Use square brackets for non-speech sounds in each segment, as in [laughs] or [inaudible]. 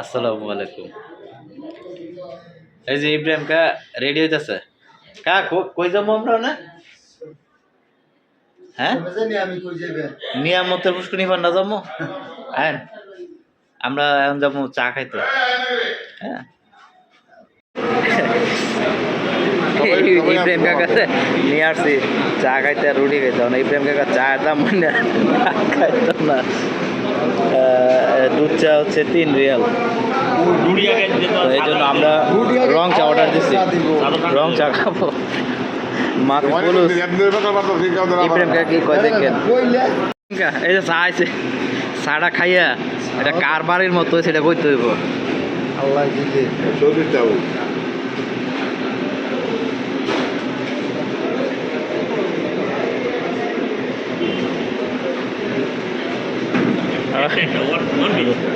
আসসালামু আলাইকুম। কা কই যাব আমরা না হ্যাঁ? নিয়ামতের পুষ্করণী পান্ডা যাব? হ্যাঁ আমরা এখন যাব চা খাইতে। হ্যাঁ। [laughs] ইব্রাহিম কাকা নিয়ে আসছি। চা খাইতে আর রুটি খাইতে। না ইব্রাহিম কাকা চা দাম মানে খাইতাম না। আহ, দুধ চা হচ্ছে তিন রিয়াল। তো এই জন্য আমরা রং চা অর্ডার দিচ্ছি রং চা খাব। মাকে বলুস। ইব্রাহিম কাকা কি কয় দেখেন? এই যে চা আছে চাটা খাইয়া এটা কার বাড়ির মতো সেটা কইতে হইব। আল্লাহ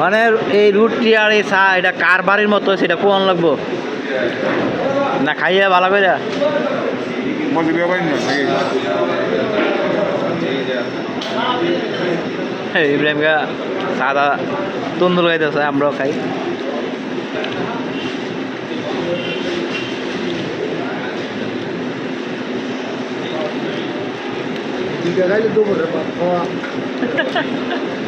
মানে এই রুটি আর এই চা এটা কার বাড়ির মতো? সেটা কোন লাগবো? না খাইয়া ভালো করে ইব্রাহিম কা সাদা তন্দুর খাইতেছে আমরাও খাই। [laughs]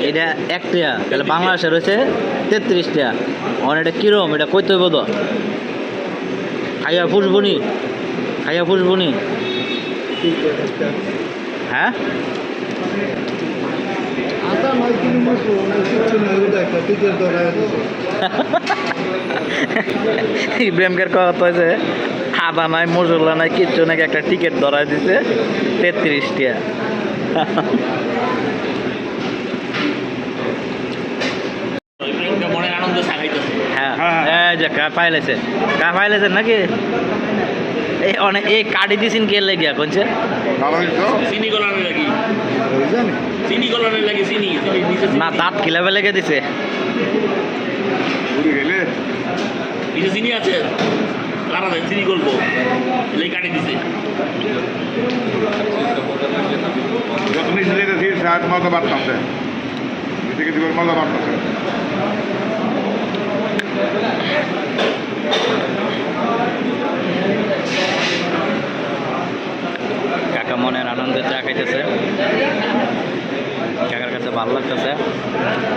এটা এক? টিয়া তাহলে বাংলাদেশে রয়েছে তেত্রিশ টিয়া অন এটা কিরম? এটা কইতে হইব তো? খাইয়া ফুসবনি খাইয়া ফুসবনি। হ্যাঁ? একটা কথা হয়েছে আদা নাই মশলা নাই কিচ্ছু নাকি একটা টিকিট ধরাই দিছে তেত্রিশ টিয়া হ্যাঁ যে কা পাইলেছে কা পাইলেছেন নাকি? এই অনেক এই কাটি দিছেন কে লেগিয়া কোনছে চিনি গলানে লাগি চিনি গলানে লাগি চিনি চিনি না দাঁত কিলাবে লেগে দিছে চিনি আছে। কারা দেয় চিনি গল্প লেগে কাটি দিছে। যেতেছি সাত মজা বাড়তেছে। কিছু কিছু করে মজা বাড়তেছে। কাকা মনের আনন্দে চা খাইতেছে। কাকার কাছে ভালো লাগতেছে।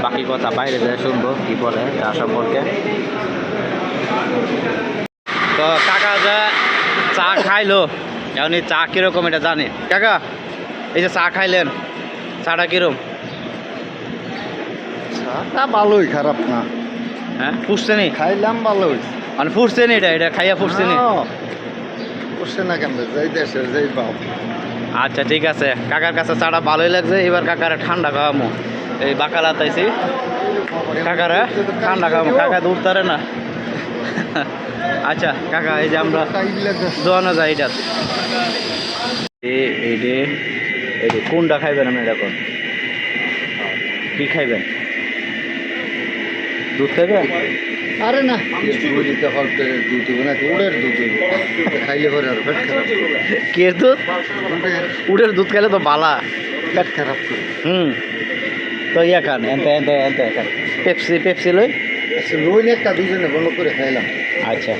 বাকি কথা বাইরে যায় শুনব কি বলে চা সম্পর্কে। তো কাকা যা চা খাইলো এখন এই চা কীরকম এটা জানে। কাকা এই যে চা খাইলেন চাটা কিরম চাটা ভালোই খারাপ না। হ্যাঁ ফুসছে নি? খাইলাম ভালোই। মানে ফুসছে নি এটা? এটা খাইয়া ফুসছে নি? করছে না কেন যাই দেশের যাই পাও আচ্ছা ঠিক আছে। কাকার কাছে চাটা ভালোই লাগছে এবার কাকারে ঠান্ডা খাওয়ামো। এই বাকালা তাইছি কাকারে ঠান্ডা খাওয়ামো। কাকা তো উঠতারে না। আচ্ছা কাকা এই যে আমরা দোয়ানো যাই এটা কোনটা খাইবেন আপনি এখন কি খাইবেন? দুধ খাইবেন? আরে না। দুধ উড়ের দুধ? খাইলে পরে আর পেট খারাপ কে দুধ উড়ের দুধ খাইলে তো বালা। পেট খারাপ হুম। তো ইয়া খান এনতে এনতে এনতে খান পেপসি পেপসি লই। আচ্ছা রইন একটা দুজনে বন্ধ করে খাইলাম আচ্ছা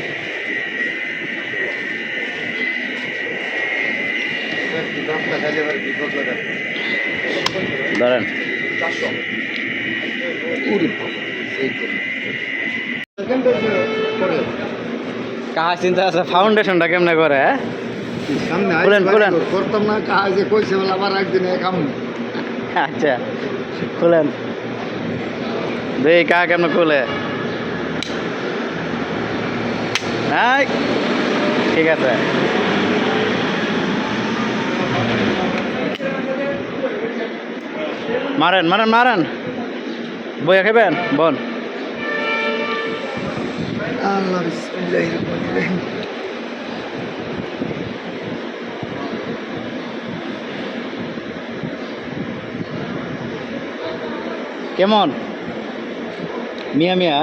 ধরেন। কাহা চিন্তা আছে ফাউন্ডেশনটা কেমনে করে হ্যাঁ? খুলেন, খুলেন। করতাম না কাজ যে কইছে বলে আবার একদিন কাম আচ্ছা খুলেন দেখি কাহা কেমনে খুলে হ্যাঁ ঠিক আছে। মারেন মারেন মারেন। বইয়া খাবেন? বন আল্লাহ বিসমিল্লাহির রহমানির রহিম। কেমন? মিয়া মিয়া?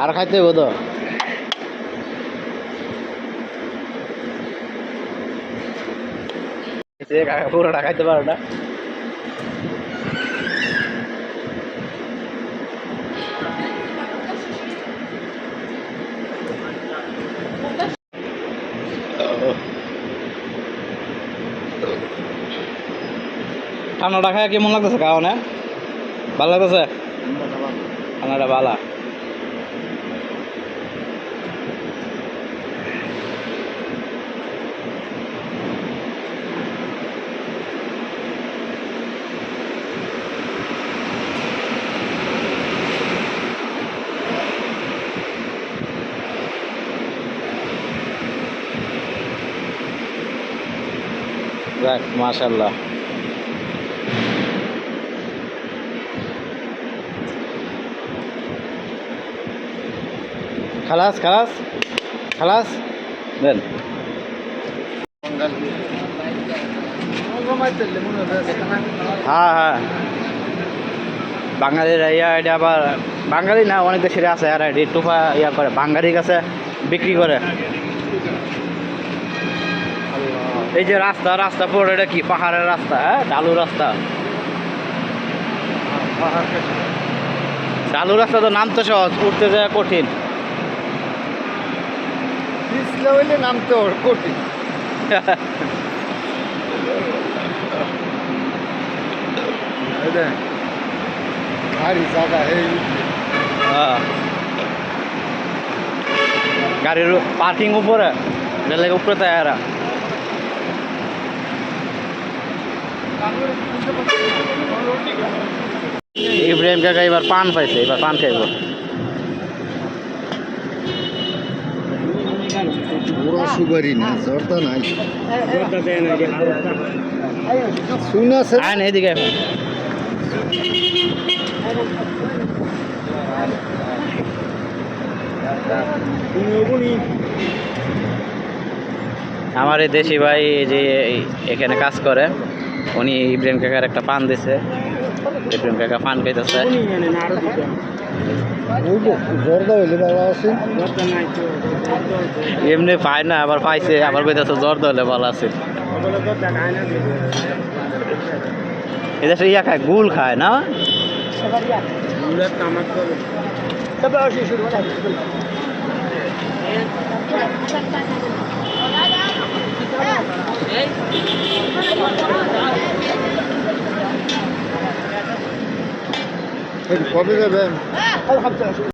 আর খাইতে হইব তো পুরোটা খাইতে পারো না ঠান্ডাটা খায় কেমন লাগতেছে না ভালো লাগতেছে? ঠান্ডাটা ভালো। যাক মাশাল্লাহ খালাস খালাস খালাস। দেন। হয় হ্যাঁ। বাঙালিরা ইয়া, এটা আবার বাঙালি না, অনেক দেশের আছে আর এটি টুপা ইয়া করে, বাঙালির কাছে বিক্রি করে। এই যে রাস্তা রাস্তা পুরো, এটা কি পাহাড়ের রাস্তা হ্যাঁ? ডালু রাস্তা। ডালু রাস্তা তো নামতে সহজ, উঠতে যায় কঠিন। পিছলে হইলে নামতে কঠিন। ভারী জায়গা এই হ্যাঁ। গাড়ির পার্কিং উপরে রেলের উপরে তাই ইব্রাহিম কাকা এবার পান পাইছে এবার পান খাইব। বড় সুপারি না জর্দা নাই। শুনে আছে? এদিকে আমার এই দেশি ভাই এই যে এই- এখানে কাজ করে উনি ইব্রাহিম কাকার একটা পান দিছে। ইব্রাহিম কাকা পান খাইতেছে। এমনি পায় না আবার পাইছে আবার কইতেছে জ্বর ধরলে ভালো আছে। এদেশে ইয়া খায় গুল খায় না? কবে যাবেন?